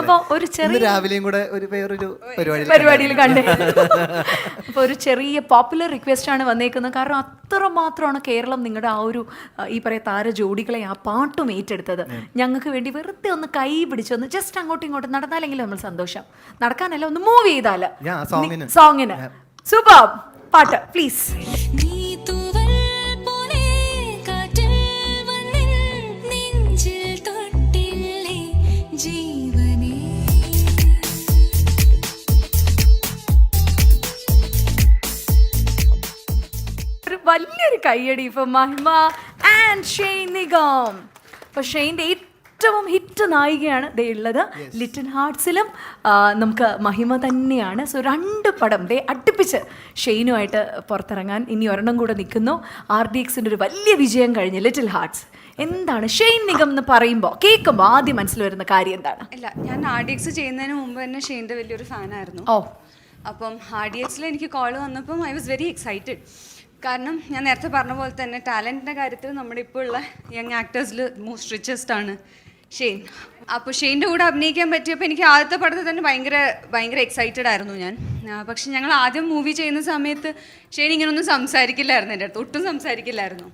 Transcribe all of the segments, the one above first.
അപ്പൊ ഒരു ചെറിയ രാവിലെയും കൂടെ ഒരു വേറൊരു പരിപാടി പരിപാടിയിൽ കണ്ടേ. അപ്പൊ ഒരു ചെറിയ പോപ്പുലർ റിക്വസ്റ്റ് ആണ് വന്നേക്കുന്നത്. കാരണം അത്ര മാത്രമാണ് കേരളം നിങ്ങളുടെ ആ ഒരു ഈ പറയ താര ജോഡികളെ ആ പാട്ടും ഏറ്റെടുത്തത്. ഞങ്ങൾക്ക് വേണ്ടി വെറുതെ ഒന്ന് കൈ പിടിച്ച് ഒന്ന് ജസ്റ്റ് അങ്ങോട്ടും ഇങ്ങോട്ടും നടന്നാലെങ്കിലും നമ്മൾ സന്തോഷം. നടക്കാനല്ല ഒന്ന് മൂവ് ചെയ്താൽ. സോങ്ങിന് സൂപ്പർ പാട്ട് പ്ലീസ് വലിയൊരു കയ്യടി ഇപ്പൊ മഹിമ ആൻഡ് ഷെയ്ൻ നിഗം. അപ്പൊ ഷെയ്ന്റെ ഏറ്റവും ഹിറ്റ് നായികയാണ് ദേ ഉള്ളത്. ലിറ്റിൽ ഹാർട്സിലും നമുക്ക് മഹിമ തന്നെയാണ്. സോ രണ്ട് പടം ദേ അടുപ്പിച്ച് ഷെയ്നുമായിട്ട് പുറത്തിറങ്ങാൻ ഇനി ഒരെണ്ണം കൂടെ നിൽക്കുന്നു. ആർ ഡി എക്സിന്റെ ഒരു വലിയ വിജയം കഴിഞ്ഞ് ലിറ്റിൽ ഹാർട്സ് എന്താണ് ഷെയ്ൻ നിഗം എന്ന് പറയുമ്പോൾ കേൾക്കുമ്പോൾ ആദ്യം മനസ്സിൽ വരുന്ന കാര്യം എന്താണ്? അല്ല ഞാൻ ആർ ഡി എക്സ് ചെയ്യുന്നതിന് മുമ്പ് തന്നെ ഷെയ്ന്റെ വലിയൊരു ഫാനായിരുന്നു. ഓ. അപ്പം ആർ ഡി എക്സിൽ എനിക്ക് കോൾ വന്നപ്പം ഐ വാസ് വെരി എക്സൈറ്റഡ് കാരണം ഞാൻ നേരത്തെ പറഞ്ഞ പോലെ തന്നെ ടാലന്റിന്റെ കാര്യത്തിൽ നമ്മുടെ ഇപ്പോൾ ഉള്ള യങ് ആക്ടേഴ്സിൽ മോസ്റ്റ് റിച്ചസ്റ്റ് ആണ് ഷെയ്ൻ. അപ്പോൾ ഷെയ്ന്റെ കൂടെ അഭിനയിക്കാൻ പറ്റിയപ്പോൾ എനിക്ക് ആദ്യത്തെ പടത്തിൽ തന്നെ ഭയങ്കര ഭയങ്കര എക്സൈറ്റഡ് ആയിരുന്നു ഞാൻ. പക്ഷേ ഞങ്ങൾ ആദ്യം മൂവി ചെയ്യുന്ന സമയത്ത് ഷെയ്ൻ ഇങ്ങനൊന്നും സംസാരിക്കില്ലായിരുന്നു എന്റെ അടുത്ത്. ഒട്ടും സംസാരിക്കില്ലായിരുന്നു.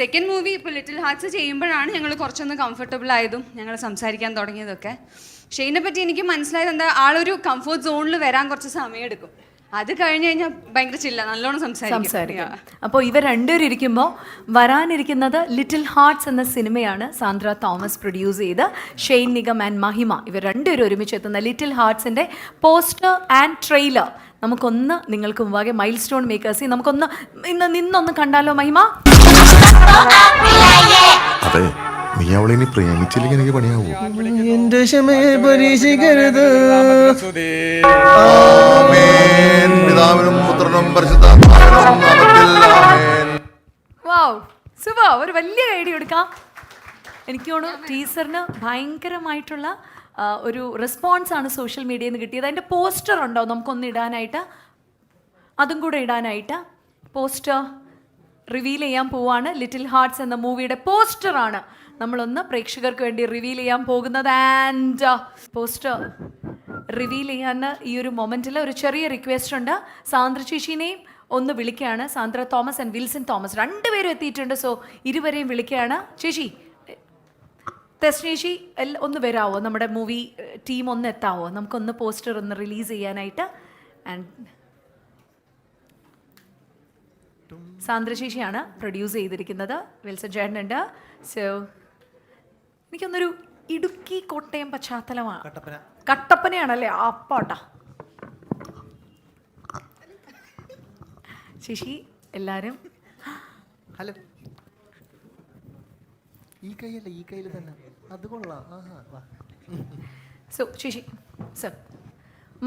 സെക്കൻഡ് മൂവി ഇപ്പോൾ ലിറ്റിൽ ഹാർട്സ് ചെയ്യുമ്പോഴാണ് ഞങ്ങൾ കുറച്ചൊന്ന് കംഫർട്ടബിൾ ആയതും ഞങ്ങൾ സംസാരിക്കാൻ തുടങ്ങിയതൊക്കെ. ഷെയ്നെ പറ്റി എനിക്ക് മനസ്സിലായത് എന്താ ആളൊരു കംഫർട്ട് സോണിൽ വരാൻ കുറച്ച് സമയം എടുക്കും അത് കഴിഞ്ഞ് കഴിഞ്ഞാൽ ഭയങ്കര ചില്ല നല്ലോണം സംസാരിക്കും. സംസാരിക്കും. അപ്പോൾ ഇവർ രണ്ടുപേരും ഇരിക്കുമ്പോൾ വരാനിരിക്കുന്നത് ലിറ്റിൽ ഹാർട്സ് എന്ന സിനിമയാണ് സാന്ദ്ര തോമസ് പ്രൊഡ്യൂസ് ചെയ്ത്. ഷെയ്ൻ നിഗം ആൻഡ് മഹിമ ഇവർ രണ്ടുപേരും ഒരുമിച്ച് എത്തുന്ന ലിറ്റിൽ ഹാർട്സിന്റെ പോസ്റ്റർ ആൻഡ് ട്രെയിലർ നമുക്കൊന്ന് നിങ്ങൾക്ക് മുമ്പാകെ മൈൽ സ്റ്റോൺ മേക്കേഴ്സി നമുക്കൊന്ന് ഇന്ന് നിന്നൊന്ന് കണ്ടാലോ മഹിമ? നീ അവളെ ഇനി പ്രേമിച്ചില്ലെങ്കിൽ എനിക്ക് പണിയാവൂ? എന്റെ ക്ഷമയെ പരീക്ഷിക്കരുത്. പിതാവിനും പുത്രനും പരിശുദ്ധാത്മാവിനും നാമത്തിൽ ആമേൻ. വാവ്. സുബ ഒരു വലിയ ഐഡിയ എടുക്കാം. എനിക്ക് തോന്നുന്നു ടീച്ചറിന് ഭയങ്കരമായിട്ടുള്ള ആ, ഒരു റെസ്പോൺസ് ആണ് സോഷ്യൽ മീഡിയയിൽ നിന്ന് കിട്ടിയത്. അതിന്റെ പോസ്റ്റർ ഉണ്ടോ? നമുക്കൊന്ന് ഇടാനായിട്ട്. അതും കൂടെ ഇടാനായിട്ട്. പോസ്റ്റർ റിവീൽ ചെയ്യാൻ പോവാണ്. ലിറ്റിൽ ഹാർട്സ് എന്ന മൂവിയുടെ പോസ്റ്ററാണ് നമ്മളൊന്ന് പ്രേക്ഷകർക്ക് വേണ്ടി റിവീൽ ചെയ്യാൻ പോകുന്നത് ആൻഡ് പോസ്റ്റർ റിവീൽ ചെയ്യാൻ ഈ ഒരു മൊമെന്റിൽ ഒരു ചെറിയ റിക്വസ്റ്റ് ഉണ്ട്. സാന്ദ്ര ചേച്ചീനെയും ഒന്ന് വിളിക്കുകയാണ്. സാന്ദ്ര തോമസ് ആൻഡ് വിൽസൺ തോമസ് രണ്ടുപേരും എത്തിയിട്ടുണ്ട്. സോ ഇരുവരെയും വിളിക്കുകയാണ്. ചേച്ചി തെസ്നേഷി എല്ലാം ഒന്ന് വരാവോ? നമ്മുടെ മൂവി ടീം ഒന്ന് എത്താവോ? നമുക്കൊന്ന് പോസ്റ്റർ ഒന്ന് റിലീസ് ചെയ്യാനായിട്ട്. ആൻഡ് സാന്ദ്രശേഷിയാണ് പ്രൊഡ്യൂസ് ചെയ്തിരിക്കുന്നത്. വിൽസൺ ചേട്ടനുണ്ട്. സോ എനിക്കൊന്നൊരു ഇടുക്കി കോട്ടയം പശ്ചാത്തലമാണ് കട്ടപ്പന. കട്ടപ്പനയാണല്ലേ? അപ്പാട്ടാ ശശി എല്ലാരും. ഹലോ. ഈ കൈയല്ല ഈ കയ്യിൽ തന്നെ. അത് കൊള്ളാം. ആഹാ വാ. So Sasi sir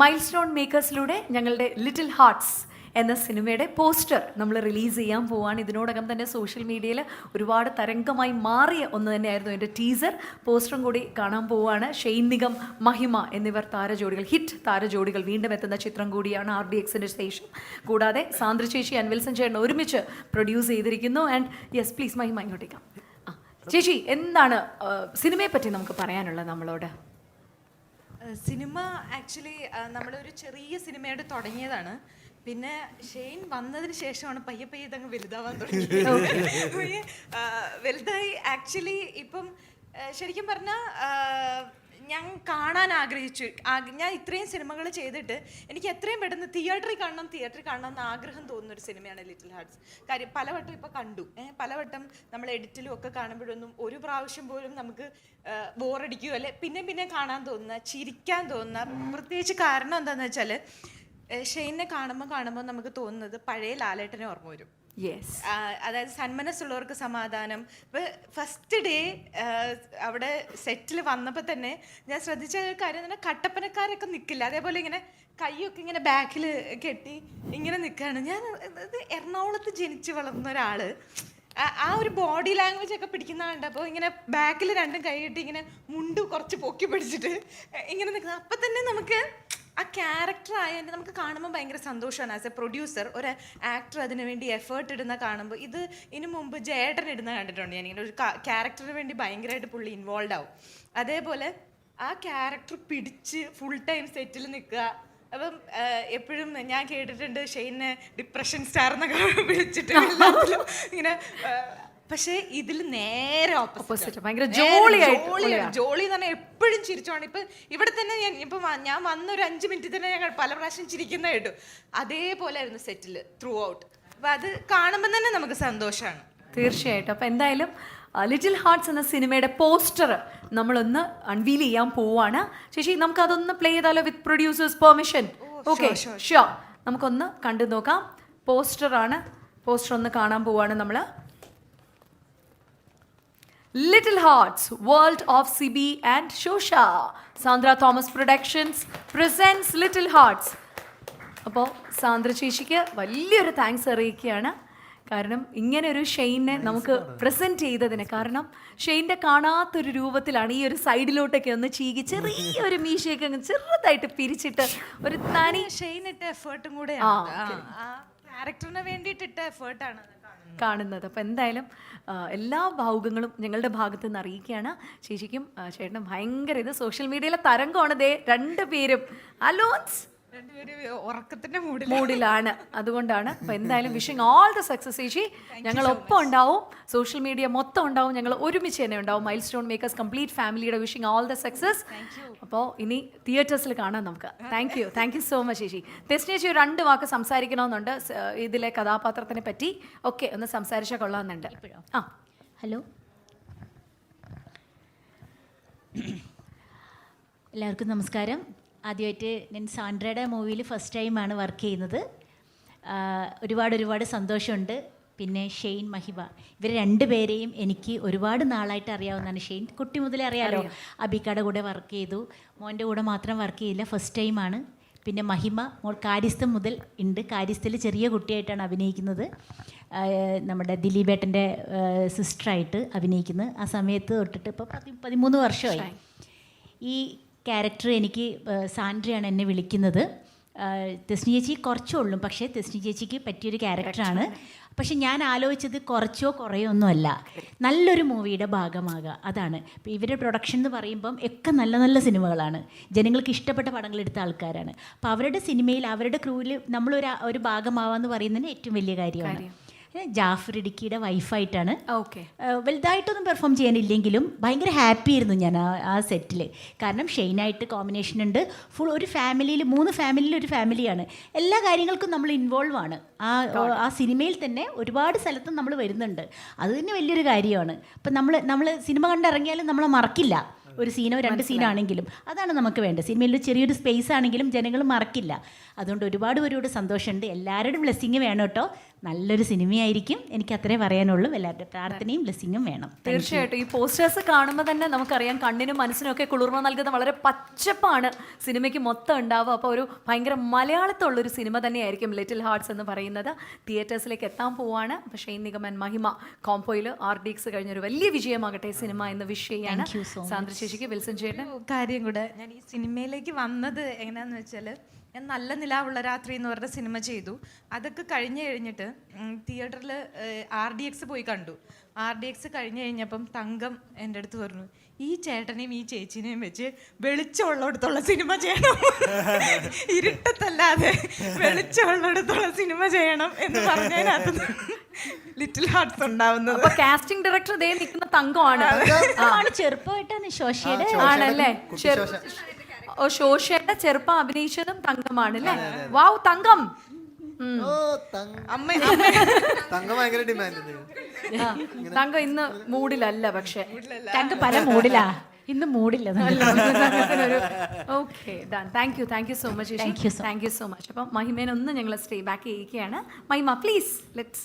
milestone മേക്കേഴ്സിലൂടെ ഞങ്ങളുടെ ലിറ്റിൽ ഹാർട്സ് എന്ന സിനിമയുടെ പോസ്റ്റർ നമ്മൾ റിലീസ് ചെയ്യാൻ പോവാണ്. ഇതിനോടകം തന്നെ സോഷ്യൽ മീഡിയയിൽ ഒരുപാട് തരംഗമായി മാറിയ ഒന്ന് തന്നെയായിരുന്നു എന്റെ ടീസർ. പോസ്റ്ററും കൂടി കാണാൻ പോവുകയാണ് നിഗം മഹിമ എന്നിവർ താരജോഡികൾ ഹിറ്റ് താരജോഡികൾ വീണ്ടും എത്തുന്ന ചിത്രം കൂടിയാണ് ആർ ഡി എക്സിന്റെ ശേഷം കൂടാതെ സാന്ദ്രചേച്ചി ചേച്ചി വിൽസൺ ചേട്ടൻ ഒരുമിച്ച് പ്രൊഡ്യൂസ് ചെയ്തിരിക്കുന്നു. ആൻഡ് യെസ് പ്ലീസ് മഹിമ ഇങ്ങോട്ടേക്കാം. ചേച്ചി എന്താണ് സിനിമയെ പറ്റി നമുക്ക് പറയാനുള്ളത് നമ്മളോട്? സിനിമ ആക്ച്വലി നമ്മളൊരു ചെറിയ സിനിമയോട് തുടങ്ങിയതാണ്. പിന്നെ ഷെയ്ൻ വന്നതിന് ശേഷമാണ് പയ്യെ പയ്യെ ഇതങ്ങ് വലുതാവാൻ തുടങ്ങിയത്. പയ്യെ, വലുതായി. ആക്ച്വലി ഇപ്പം ശരിക്കും പറഞ്ഞാൽ ഞാൻ കാണാൻ ആഗ്രഹിച്ചു. ഞാൻ ഇത്രയും സിനിമകൾ ചെയ്തിട്ട് എനിക്ക് എത്രയും പെട്ടെന്ന് തിയേറ്ററിൽ കാണണം തിയേറ്ററിൽ കാണണം എന്ന് ആഗ്രഹം തോന്നുന്ന ഒരു സിനിമയാണ് ലിറ്റിൽ ഹാർട്സ് കാര്യം പലവട്ടം ഇപ്പോൾ കണ്ടു. പലവട്ടം നമ്മൾ എഡിറ്റിലും ഒക്കെ കാണുമ്പോഴൊന്നും ഒരു പ്രാവശ്യം പോലും നമുക്ക് ബോറടിക്കുകയോ അല്ലെ പിന്നെ പിന്നെ കാണാൻ തോന്നുന്ന ചിരിക്കാൻ തോന്നുന്ന പ്രത്യേകിച്ച് കാരണം എന്താണെന്ന് വെച്ചാൽ ഷെയ്നെ കാണുമ്പോൾ കാണുമ്പോൾ നമുക്ക് തോന്നുന്നത് പഴയ ലാലേട്ടനെ ഓർമ്മ വരും. യെസ് അതായത് സന്മനസ്സുള്ളവർക്ക് സമാധാനം. ഇപ്പോൾ ഫസ്റ്റ് ഡേ അവിടെ സെറ്റിൽ വന്നപ്പോൾ തന്നെ ഞാൻ ശ്രദ്ധിച്ച ഒരു കാര്യം തന്നെ കട്ടപ്പനക്കാരൊക്കെ നിൽക്കില്ല അതേപോലെ ഇങ്ങനെ കൈയൊക്കെ ഇങ്ങനെ ബാക്കിൽ കെട്ടി ഇങ്ങനെ നിൽക്കുകയാണ് ഞാൻ ഇത് എറണാകുളത്ത് ജനിച്ച് വളർന്ന ഒരാൾ ആ- ആ ഒരു ബോഡി ലാംഗ്വേജ് ഒക്കെ പിടിക്കുന്ന കണ്ടപ്പോൾ ഇങ്ങനെ ബാക്കിൽ രണ്ടും കൈ കെട്ടി ഇങ്ങനെ മുണ്ട് കുറച്ച് പൊക്കി പിടിച്ചിട്ട് ഇങ്ങനെ നിൽക്കുന്നത് അപ്പം തന്നെ നമുക്ക് ആ ക്യാരക്ടർ ആയതിന്റെ നമുക്ക് കാണുമ്പോൾ ഭയങ്കര സന്തോഷമാണ്. ആസ് എ പ്രൊഡ്യൂസർ ഒരു ആക്ടർ അതിന് വേണ്ടി എഫേർട്ട് ഇടുന്ന കാണുമ്പോൾ ഇത് ഇതിനു മുമ്പ് ജേട്ടൻ ഇടുന്ന കണ്ടിട്ടുണ്ട് ഞാൻ. ഇങ്ങനെ ഒരു ക്യാരക്ടറിന് വേണ്ടി ഭയങ്കരമായിട്ട് പുള്ളി ഇൻവോൾവ് ആവും. അതേപോലെ ആ ക്യാരക്ടർ പിടിച്ച് ഫുൾ ടൈം സെറ്റിൽ നിൽക്കുക. അപ്പം എപ്പോഴും ഞാൻ കേട്ടിട്ടുണ്ട് ഷെയ്നെ ഡിപ്രഷൻ സ്റ്റാർ എന്നൊക്കെ വിളിച്ചിട്ട് ഇങ്ങനെ പക്ഷേ ഇതിൽ നേരെ ഓപ്പോസിറ്റ് ഭയങ്കര ജോളി. ജോളി പറഞ്ഞാൽ എപ്പോഴും ചിരിച്ചോണം. ഇപ്പൊ ഇവിടെ തന്നെ ഞാൻ ഇപ്പൊ ഞാൻ വന്ന ഒരു അഞ്ച് മിനിറ്റ് തന്നെ ഞങ്ങൾ പല പ്രാവശ്യം ചിരിക്കുന്ന കേട്ടു. അതേപോലെ ആയിരുന്നു സെറ്റിൽ ത്രൂ ഔട്ട് അപ്പൊ അത് കാണുമ്പോൾ തന്നെ നമുക്ക് സന്തോഷമാണ് തീർച്ചയായിട്ടും. അപ്പൊ എന്തായാലും ലിറ്റിൽ ഹാർട്സ് എന്ന സിനിമയുടെ പോസ്റ്റർ നമ്മളൊന്ന് അൺവീൽ ചെയ്യാൻ പോവാണ്. ചേച്ചി നമുക്ക് അതൊന്ന് പ്ലേ ചെയ്താലോ with producers permission okay sure നമുക്കൊന്ന് കണ്ടു നോക്കാം. പോസ്റ്റർ ആണ്. പോസ്റ്റർ ഒന്ന് കാണാൻ പോവാണ് നമ്മൾ little Hearts, World of CB and Shosha. Sandra Thomas Productions presents Little Hearts. അപ്പോൾ സാന്ദ്ര ചേച്ചിക്ക് വലിയൊരു താങ്ക്സ് അറിയിക്കുകയാണ് കാരണം ഇങ്ങനെ ഒരു ഷെയ്നെ നമുക്ക് പ്രസന്റ് ചെയ്തതിന് കാരണം ഷെയിന്റെ കാണാത്തൊരു രൂപത്തിലാണ് ഈ ഒരു സൈഡിലോട്ടൊക്കെ ഒന്ന് ചീകി ചെറിയൊരു മീശയൊക്കെ അങ്ങ് ചെറുതായിട്ട് പിരിച്ചിട്ട് ഒരു തനി ഷെയ്ൻ ഇട്ട എഫേർട്ടും കൂടെ ആ ക്യാരക്ടറിന് വേണ്ടിയിട്ട് ഇട്ട എഫേർട്ടാണ് കാണുന്നത്. അപ്പോൾ എന്തായാലും എല്ലാ ഭാവുകങ്ങളും ഞങ്ങളുടെ ഭാഗത്ത് നിന്ന് അറിയിക്കുകയാണ്. ചേച്ചിക്കും ചേട്ടനും ഭയങ്കര ഇത് സോഷ്യൽ മീഡിയയിലെ തരംഗമാണ് ദേ രണ്ട് പേരും. മൂഡിൽ മൂഡിലാണ് അതുകൊണ്ടാണ് അപ്പൊ എന്തായാലും വിഷിങ് ഓൾ ദ സക്സസ് ചേച്ചി. ഞങ്ങൾ ഒപ്പം ഉണ്ടാവും. സോഷ്യൽ മീഡിയ മൊത്തം ഉണ്ടാവും. ഞങ്ങൾ ഒരുമിച്ച് തന്നെ ഉണ്ടാവും. മൈൽ സ്റ്റോൺ മേക്കേഴ്സ് കംപ്ലീറ്റ് ഫാമിലിയുടെ വിഷിങ് ഓൾ ദ സക്സസ് അപ്പോൾ ഇനി തിയേറ്റേഴ്സിൽ കാണാം നമുക്ക്. Thank you thank you so much ചേച്ചി. ടെസ്റ്റ് ചേച്ചി ഒരു രണ്ട് വാക്ക് സംസാരിക്കണമെന്നുണ്ട്. ഇതിലെ കഥാപാത്രത്തിനെ പറ്റി. ഒക്കെ ഒന്ന് സംസാരിച്ചാൽ കൊള്ളാമെന്നുണ്ട്. ആ. ഹലോ എല്ലാവർക്കും നമസ്കാരം. ആദ്യമായിട്ട് ഞാൻ സാൻഡ്രയുടെ മൂവിയിൽ ഫസ്റ്റ് ടൈമാണ് വർക്ക് ചെയ്യുന്നത്. ഒരുപാട് ഒരുപാട് സന്തോഷമുണ്ട്. പിന്നെ ഷെയ്ൻ മഹിബ ഇവർ രണ്ടുപേരെയും എനിക്ക് ഒരുപാട് നാളായിട്ട് അറിയാവുന്നതാണ്. ഷെയ്ൻ കുട്ടി മുതലേ അറിയാലോ? അബിക്കയുടെ കൂടെ വർക്ക് ചെയ്തു. മോന്റെ കൂടെ മാത്രം വർക്ക് ചെയ്യില്ല ഫസ്റ്റ് ടൈമാണ് പിന്നെ മഹിമ മോൾ കാര്യസ്ഥം മുതൽ ഉണ്ട്. കാര്യസ്ഥയിൽ ചെറിയ കുട്ടിയായിട്ടാണ് അഭിനയിക്കുന്നത്. നമ്മുടെ ദിലീപേട്ടന്റെ സിസ്റ്ററായിട്ട് അഭിനയിക്കുന്നത്. ആ സമയത്ത് തൊട്ടിട്ട് ഇപ്പോൾ പതി പതിമൂന്ന് വർഷമായി. ഈ ക്യാരക്ടർ എനിക്ക് സാൻഡ്രയാണ് എന്നെ വിളിക്കുന്നത്. തെസ്നി ചേച്ചി കുറച്ചേ ഉള്ളൂ പക്ഷേ തെസ്നി ചേച്ചിക്ക് പറ്റിയൊരു ക്യാരക്ടറാണ് പക്ഷെ ഞാൻ ആലോചിച്ചത് കുറച്ചോ കുറയോ ഒന്നുമല്ല നല്ലൊരു മൂവിയുടെ ഭാഗമാകുക അതാണ്. ഇവരുടെ പ്രൊഡക്ഷൻ എന്ന് പറയുമ്പം ഒക്കെ നല്ല നല്ല സിനിമകളാണ്. ജനങ്ങൾക്ക് ഇഷ്ടപ്പെട്ട പടങ്ങൾ എടുത്ത ആൾക്കാരാണ്. അപ്പോൾ അവരുടെ സിനിമയിൽ അവരുടെ ക്രൂവിൽ നമ്മളൊരു ഒരു ഭാഗമാവാന്ന് പറയുന്നതിന് ഏറ്റവും വലിയ കാര്യമാണ്. ജാഫർ ഇടുക്കിയുടെ വൈഫായിട്ടാണ് ഓക്കെ വലുതായിട്ടൊന്നും പെർഫോം ചെയ്യാനില്ലെങ്കിലും ഭയങ്കര ഹാപ്പി ആയിരുന്നു ഞാൻ ആ ആ സെറ്റിൽ കാരണം ഷെയ്നായിട്ട് കോമ്പിനേഷൻ ഉണ്ട്. ഫുൾ ഒരു ഫാമിലിയിൽ മൂന്ന് ഫാമിലിയിൽ ഒരു ഫാമിലിയാണ് എല്ലാ കാര്യങ്ങൾക്കും നമ്മൾ ഇൻവോൾവ് ആണ്. ആ ആ സിനിമയിൽ തന്നെ ഒരുപാട് സ്ഥലത്തും നമ്മൾ വരുന്നുണ്ട്. അത് തന്നെ വലിയൊരു കാര്യമാണ്. അപ്പം നമ്മൾ നമ്മൾ സിനിമ കണ്ടിറങ്ങിയാലും നമ്മളെ മറക്കില്ല. ഒരു സീനോ രണ്ട് സീനാണെങ്കിലും അതാണ് നമുക്ക് വേണ്ടത്. സിനിമയിൽ ഒരു ചെറിയൊരു സ്പേസ് ആണെങ്കിലും ജനങ്ങൾ മറക്കില്ല. അതുകൊണ്ട് ഒരുപാട് പേരോട് സന്തോഷമുണ്ട്. എല്ലാവരുടെയും ബ്ലെസ്സിങ് വേണം കേട്ടോ. നല്ലൊരു സിനിമയായിരിക്കും എനിക്ക് അത്രേ പറയാനുള്ളൂ. എല്ലാവരുടെ പ്രാർത്ഥനയും ബ്ലെസ്സിങ്ങും വേണം. തീർച്ചയായിട്ടും. ഈ പോസ്റ്റേഴ്സ് കാണുമ്പോൾ തന്നെ നമുക്കറിയാം കണ്ണിനും മനസ്സിനും ഒക്കെ കുളിർമ നൽകുന്ന വളരെ പച്ചപ്പാണ് സിനിമയ്ക്ക് മൊത്തം ഉണ്ടാവുക. അപ്പോൾ ഒരു ഭയങ്കര മലയാളത്തുള്ളൊരു സിനിമ തന്നെയായിരിക്കും ലിറ്റിൽ ഹാർട്സ് എന്ന് പറയുന്നത്. തിയേറ്റേഴ്സിലേക്ക് എത്താൻ പോവാണ്. അപ്പോൾ ഷെയ്ൻ നിഗമൻ മഹിമ കോംപോയിൽ ആർ ഡി എക്സ് കഴിഞ്ഞൊരു വലിയ വിജയമാകട്ടെ സിനിമ എന്ന് വിഷ് ചെയ്യാണ് Thank you so much. Sandra ചേച്ചിക്ക് വിൽസൺ ചേട്ടൻ കാര്യം കൂടെ. ഞാൻ ഈ സിനിമയിലേക്ക് വന്നത് എങ്ങനെയാന്ന് വെച്ചാൽ ഞാൻ നല്ല നിലാവുള്ള രാത്രി എന്ന് പറഞ്ഞ സിനിമ ചെയ്തു. അതൊക്കെ കഴിഞ്ഞു കഴിഞ്ഞിട്ട് തിയേറ്ററിൽ ആർ ഡി എക്സ് പോയി കണ്ടു. ആർ ഡി എക്സ് കഴിഞ്ഞ് കഴിഞ്ഞപ്പം തങ്കം എന്റെ അടുത്ത് പറഞ്ഞു ഈ ചേട്ടനെയും ഈ ചേച്ചിനെയും വെച്ച് വെളിച്ചമുള്ളടത്തുള്ള സിനിമ ചെയ്യണം. ഇരുട്ടത്തല്ലാതെ വെളിച്ചമുള്ളടത്തുള്ള സിനിമ ചെയ്യണം എന്ന് പറഞ്ഞതിനകത്ത് ലിറ്റിൽ ഹാർട്സ് ഉണ്ടാവുന്നത്. കാസ്റ്റിംഗ് ഡയറക്ടർ ദേ നിൽക്കുന്ന തങ്കമാണ്. ആണ് ചെറുപ്പമായിട്ടാണ് ശോശയുടെ ആണല്ലേ? ശോഷയുടെ ചെറുപ്പം അഭിനയിച്ചതും തങ്കമാണ് അല്ലേ വാവ് തങ്കം. തങ്ക. അമ്മ. തങ്ക ഭയങ്കര ഡിമാൻഡ് തങ്കം ഇന്ന് മൂഡിലല്ല പക്ഷെ. തങ്ക പല മൂഡിലാ ഇന്ന് മൂടില്ല okay thank you thank you so much thank you so much അപ്പം മഹിമേനെ ഒന്ന് ഞങ്ങൾ സ്റ്റേ ബാക്ക് ചെയ്യുകയാണ് മഹിമ പ്ലീസ് ലെറ്റ്സ്